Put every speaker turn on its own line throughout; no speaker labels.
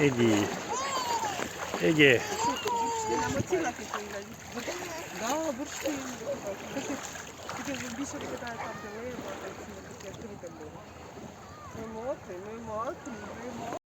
Іди. Іди.
Намочила ти Да, бурштин. Тільки більше виглядає там, де ви, як квіти були. Ми мокрі, ми мокрі, ми мокрі.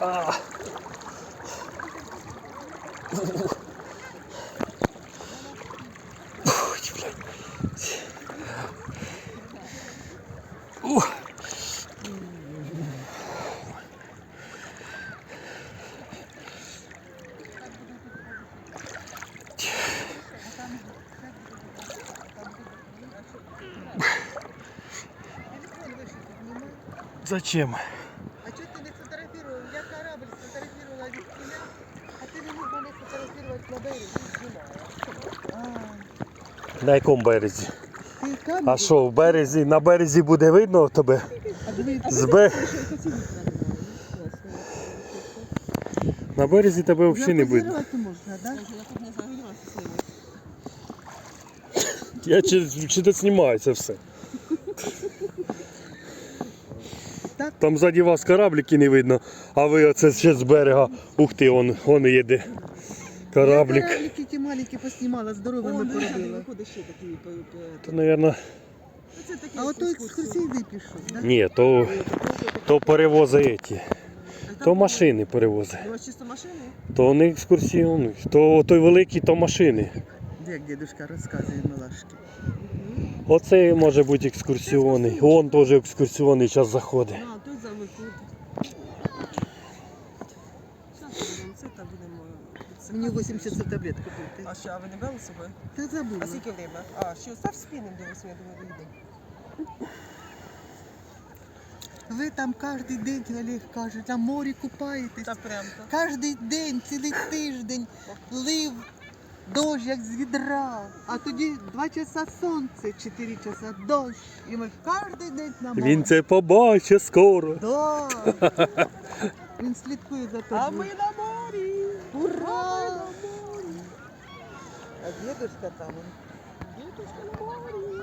Ой, блядь. Ух. Зачем?
А чого ти не фотографував? Я корабль сфотографувала від кіля, а ти не міг мене фотографувати на
якому березі? А що, в березі, на березі буде видно тебе?
А диви,
З бе... На березі тебе взагалі не
да?
Я чи, чи це знімається все. Там ззаді вас кораблики не видно, а ви оце ще з берега. Ух ти, он, он їде. Кораблик.
Я кораблики ті маленькі поснімала, здоровими поробила.
То, мабуть,
А ото екскурсійний пішов, да?
ні, то, то перевози ті. То машини перевози.
У вас чисто машини?
То не екскурсіони. То той великий, то машини.
Як дедушка розказує милашки.
Оце може бути екскурсіони. Он теж екскурсіонний час заходить.
А, тут за. Зараз це та будемо.
Мені 80 за таблетку купити.
А що, а ви не брали з собою?
Та забула.
А скільки время? А, що, став спінним до 8, я думаю, вийде.
Ви там кожен день, Олег каже, на морі купаєтесь.
Та прям так.
Кожен день, цілий тиждень лив дощ, як з відра. А тоді два часа сонце, чотири часа дощ. І ми кожен день на морі.
Він це побачить скоро.
Да. Він слідкує за тобою.
А ми на морі!
Ура! А дедушка там.
Дідушка на морі!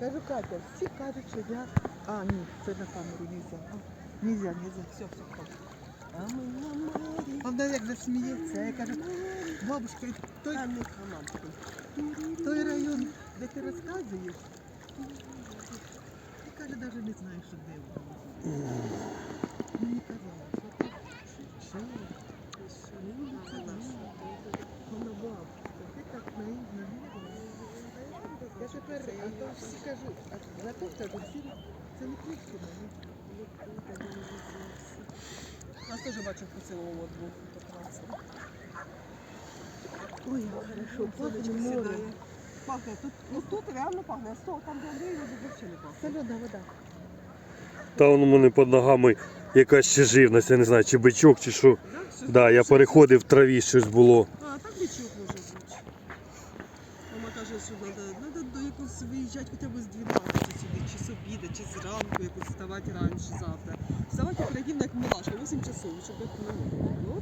Кажу, Катя, всі кажуть, що я... А, ні, це на камеру нельзя. Нельзя, нельзя.
Все, все, все. А ми на морі.
А вона як засміється, я кажу, бабушка, той,
А канадки.
той район, де ти розказуєш, каже, навіть не знаєш, що де воно. Мені казала, що вона бабушка, ти так наївна вірила. Я тепер, а то всі кажуть, а на то кажу, всі, це не крички мені.
Нас теж бачив по цілому двох фотографів.
Ой, хорошо, пахне море.
Пахне. Тут, ну тут реально пахне, а там де Андрій, вже взагалі не пахне.
Солена вода.
Та воно мене під ногами якась ще живність, я не знаю, чи бичок, чи що.
Щось-
Да, я переходив в траві, щось було.
А, так бичок може бути. Мама каже, що треба, до якось виїжджати хоча б з 12 сюди, чи з обіду, чи зранку якось вставати раніше завтра. Вставати оперативно як милашка, 8 часов, щоб як не. Ну,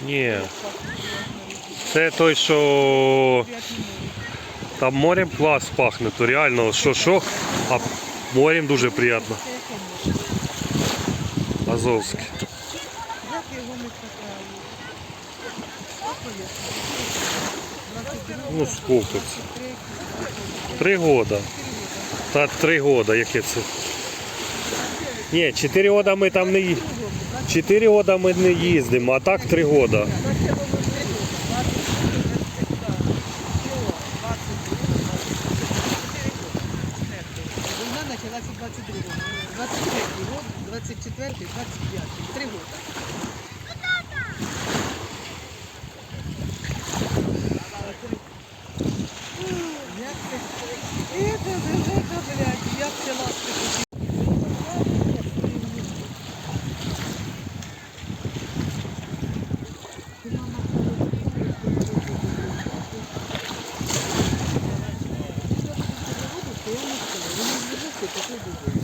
Ні. Це той, що там морем клас пахне, то реально що що, а морем дуже приємно. Азовське. Ну скільки це? Три года. Та три года, яке це? Ні, чотири года ми там не ї- Чотири года ми не їздимо, а так три года.
Вона почалася 22-го. 23-й год, 24-й, 25-й.
Thank you.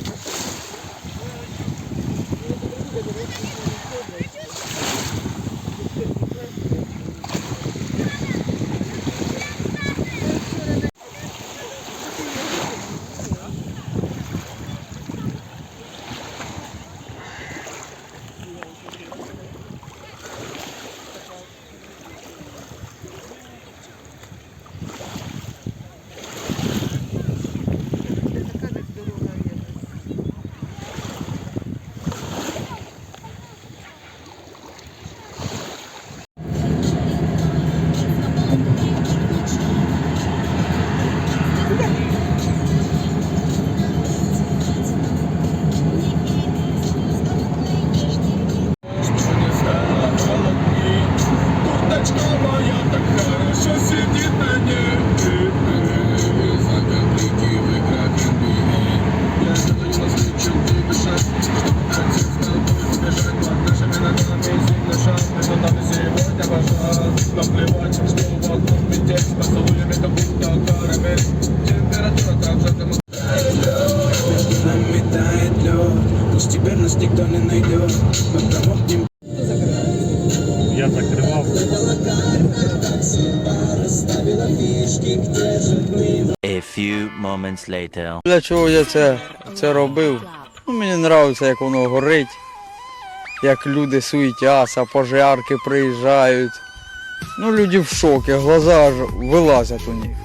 Температура так же, как
Между нами тает лед Пусть теперь нас никто не найдет Мы промокнем
Я закривав.
A few moments later.
Для чого я це, це робив? Ну, мені подобається, як воно горить, як люди суетяться, пожарки приїжджають. Ну, люди в шокі, глаза аж вилазять у них.